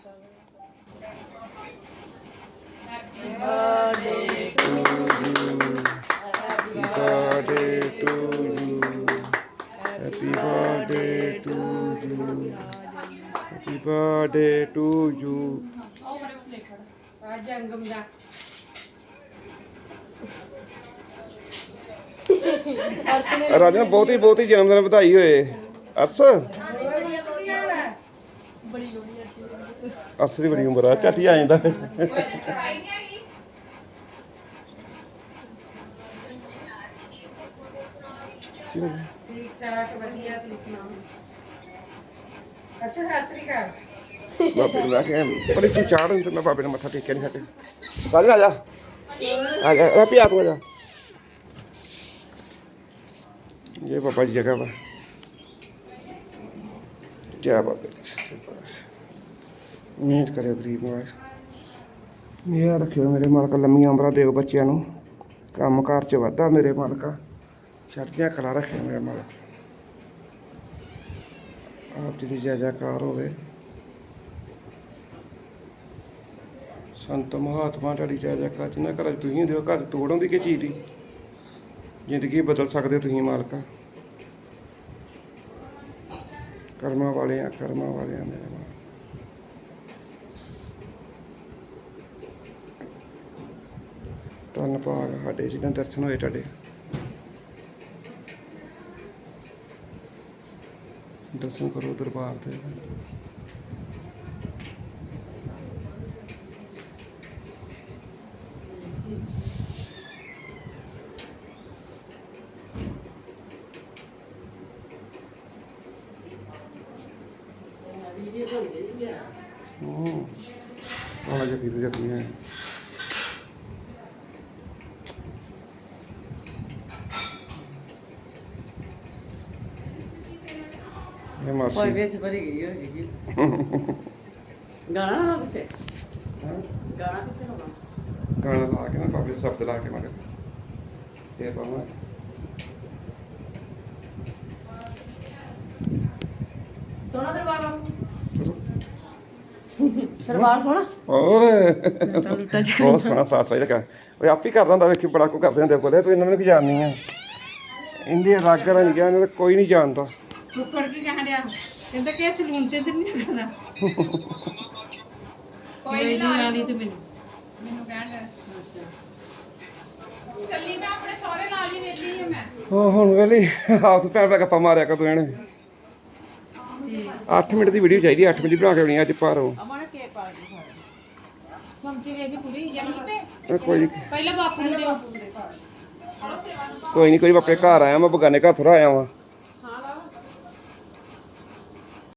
Happy birthday to you. Happy birthday to you. Happy birthday to you. ਅੱਜ ਅੰਗਮ ਦਾ ਰਾਜਾ ਬਹੁਤੀ ਬਹੁਤੀ ਜਨਮ ਦਿਨ ਵਧਾਈ ਹੋਏ ਅਰਸ ਅਰਸ ਦੀ ਬੜੀ ਉਮਰ ਆ, ਝੱਟ ਹੀ ਆ ਜਾਂਦਾ। ਠੀਕ ਠਾਕ ਵਧੀਆ ਤੁਸੀਂ ਸੁਣਾਓ ਅੱਛਾ ਸਤਿ ਸ੍ਰੀ ਅਕਾਲ ਬਾਬੇ ਨੂੰ ਲੈ ਬੜੀ ਤੂੰ ਚਾੜ ਤੇ ਮੈਂ ਬਾਬੇ ਨੂੰ ਮੱਥਾ ਟੇਕਿਆ ਨਹੀਂ ਹਟੇ ਰਾਜਾ ਆ ਜਾ ਆ ਜਾ ਹੈਪੀ ਆ ਤੂੰ ਆ ਜਾ। ਇਹ ਬਾਬਾ ਜੀ ਜਗ੍ਹਾ ਵਾ। ਜੈ ਬਾਬੇ ਦੀ ਸੱਚੇ ਪਾਤਸ਼ਾਹ। ਮਿਹਨਤ ਕਰੇ ਗਰੀਬ ਨੂੰ ਮੇਰਾ ਰੱਖਿਓ ਮੇਰੇ ਮਾਲਕ, ਲੰਮੀਆਂ ਉਮਰਾਂ ਦਿਓ ਬੱਚਿਆਂ ਨੂੰ। ਕੰਮ ਕਾਰ ਚ ਵਾਧਾ ਮੇਰੇ ਮਾਲਕਾ। ਚੜ੍ਹਦੀਆਂ ਕਲਾ ਰੱਖਿਓ ਮੇਰੇ ਮਾਲਕ। ਆਪ ਜੀ ਦੀ ਜੈ ਜੈਕਾਰ ਹੋਵੇ। ਸੰਤ ਮਹਾਤਮਾ ਤੁਹਾਡੀ ਜੈ ਜੈਕਾਰ ਜਿਨ੍ਹਾਂ ਘਰਾਂ 'ਚ ਤੁਸੀਂ ਦਿਓ ਘਰ ਤੋੜ ਆਉਂਦੀ ਕਿ ਚੀਜ਼ ਦੀ ਜ਼ਿੰਦਗੀ ਬਦਲ ਸਕਦੇ ਹੋ ਤੁਸੀਂ ਮਾਲਕਾ। ਕਰਮਾਂ ਵਾਲੇ ਆ ਕਰਮਾਂ ਵਾਲੇ ਆ ਮੇਰੇ ਮਾਲਕ ਧੰਨ ਭਾਗ ਸਾਡੇ ਜਿਹਨਾਂ ਦਰਸ਼ਨ ਹੋਏ ਤੁਹਾਡੇ। ਦਰਸ਼ਨ ਕਰੋ ਦਰਬਾਰ ਦੇ ਹੂੰ। ਆਲਾ ਜੱਗੀ ਤੇ ਜੱਗੀ ਹੈ ਇਹ ਕੋਈ ਮਾਸੀ ਵਿੱਚ ਭਰੀ ਗਈ ਹੋਏਗੀ ਗਾਣਾ ਨਾ ਕਿਸੇ ਹੈਂ? ਗਾਣਾ ਕਿਸੇ ਹੋਣਾ। ਗਾਣਾ ਲਾ ਕੇ ਨਾ ਬਾਬੇ ਦੇ ਸ਼ਬਦ ਲਾ ਕੇ ਮੈਂ ਕਿਹਾ ਫੇਰ ਪਾਵਾਂ। ਸੋਹਣਾ ਦਰਬਾਰ ਵਾ ਦਰਬਾਰ ਸੋਹਣਾ? ਹੋਰ? ਲੁੱਟਾ ਜੀ ਬਹੁਤ ਸੋਹਣਾ ਸਾਥ ਸਹੀ ਲੱਗਾ ਉਹ ਆਪ ਹੀ ਕਰਦਾ ਹੁੰਦਾ ਵੇਖੀ ਬੜਾ ਕੋ ਕਰਦੇ ਹੁੰਦੇ ਕੋਲੇ। ਤੂੰ ਇਹਨਾਂ ਨੂੰ ਕੀ ਜਾਣਨੀ ਆ। ਇੰਡੀਆ ਰਾਗਰ ਨਹੀਂ ਗਿਆ ਇਹਨਾਂ ਦਾ ਕੋਈ ਨਹੀਂ ਜਾਣਦਾ। ਫੁੱਫੜ ਕੀ ਕਹਿ ਰਿਹਾ ਕਹਿੰਦਾ ਕਿ ਸਲੂਨ ਤੇ ਤੇ ਨਹੀਂ ਕਰਦਾ ਕੋਈ ਨਹੀਂ ਲਾ ਲਈ ਤੂੰ ਮੈਨੂੰ ਮੈਨੂੰ ਕਹਿਣ ਲੱਗਾ ਚੱਲੀ ਮੈਂ ਆਪਣੇ ਸਹੁਰੇ ਨਾਲ ਹੀ ਵੇਲੀ ਹਾਂ ਮੈਂ। ਹਾਂ ਹੁਣ ਵੇਲੀ ਆਪ ਤੋਂ ਪੈਰ ਗੱਪਾ ਮਾਰਿਆ ਕਰ ਤੂੰ ਇਹਨੇ 8 ਮਿੰਟ ਦੀ ਵੀਡੀਓ ਚਾਹੀਦੀ 8 ਮਿੰਟ ਦੀ ਬਣਾ ਕੇ ਬਣੀ ਅੱਜ ਪਾਰੋ ਅਮਨ ਕੇ ਪਾਰਟੀ ਸਾਰੇ। ਸਮਝੀ ਵੇਖੀ ਪੂਰੀ? ਯਮੀ ਪੇ ਕੋਈ ਨਹੀਂ ਪਹਿਲਾਂ ਬਾਪੂ ਨੂੰ ਦਿਓ। ਕੋਈ ਨਹੀਂ ਕੋਈ ਆਪਣੇ ਘਰ ਆਇਆ ਮੈਂ ਬਗਾਨੇ ਘਰ ਥੋੜਾ ਆਇਆ ਵਾਂ।